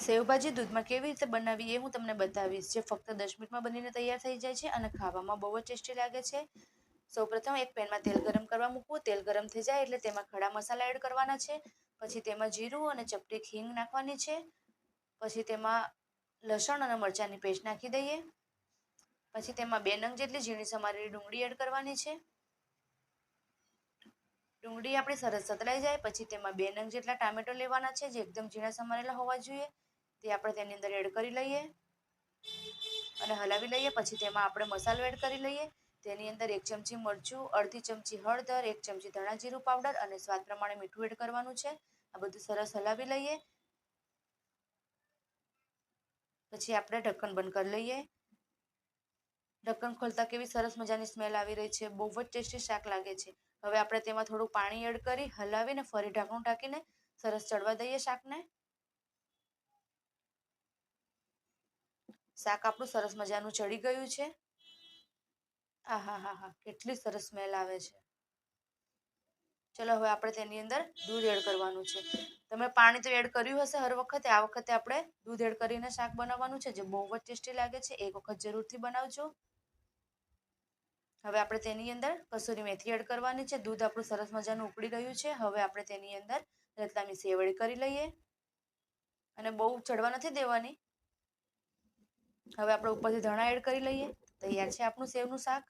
સેવભાજી દૂધમાં કેવી રીતે બનાવવી એ હું તમને બતાવીશ. જે ફક્ત દસ મિનિટમાં બનીને તૈયાર થઈ જાય છે અને ખાવામાં બહુ જ ટેસ્ટી લાગે છે. સૌપ્રથમ એક પેનમાં તેલ ગરમ કરવા મૂકવું. તેલ ગરમ થઈ જાય એટલે તેમાં ખડા મસાલા એડ કરવાના છે. પછી તેમાં જીરું અને ચપટી હિંગ નાખવાની છે. પછી તેમાં લસણ અને મરચાંની પેસ્ટ નાખી દઈએ. પછી તેમાં બે નંગ જેટલી ઝીણી સમારેલી ડુંગળી એડ કરવાની છે. ડુંગળી આપણી સરસ સતળાઈ જાય. પછી તેમાં બે નંગ જેટલા ટામેટો લેવાના છે, જે એકદમ ઝીણા સમારેલા હોવા જોઈએ. તે આપણે તેની અંદર એડ કરી લઈએ અને હલાવી લઈએ. પછી તેમાં આપણે મસાલો એડ કરી લઈએ. તેની અંદર એક ચમચી મરચું, અડધી ચમચી હળદર, એક ચમચી ધાણા જીરું પાવડર અને સ્વાદ પ્રમાણે મીઠું એડ કરવાનું છે. આ બધું સરસ હલાવી લઈએ. પછી આપણે ઢક્કન બંધ કરી લઈએ. ઢક્કન ખોલતા કેવી સરસ મજાની સ્મેલ આવી રહી છે. બહુ જ ટેસ્ટી શાક લાગે છે. હવે આપણે તેમાં થોડું પાણી એડ કરી હલાવીને ફરી ઢાંકણું ઢાંકીને સરસ ચડવા દઈએ શાકને. શાક આપણું સરસ મજાનું ચડી ગયું છે. આ હા હા હા કેટલી સરસ સ્મેલ આવે છે. ચલો, હવે આપણે તેની અંદર દૂધ એડ કરવાનું છે. તમે પાણી તો એડ કર્યું હશે હર વખતે, આ વખતે આપણે દૂધ એડ કરીને શાક બનાવવાનું છે, જે બહુ જ ટેસ્ટી લાગે છે. એક વખત જરૂરથી બનાવજો. હવે આપણે તેની અંદર કસૂરી મેથી એડ કરવાની છે. દૂધ આપણું સરસ મજાનું ઉકળી ગયું છે. હવે આપણે તેની અંદર રતલામી સેવ એડ કરી લઈએ. અને બહુ ચડવા નથી દેવાની. હવે આપણે ઉપરથી ધણા એડ કરી લઈએ. તૈયાર છે આપણું સેવનું શાક.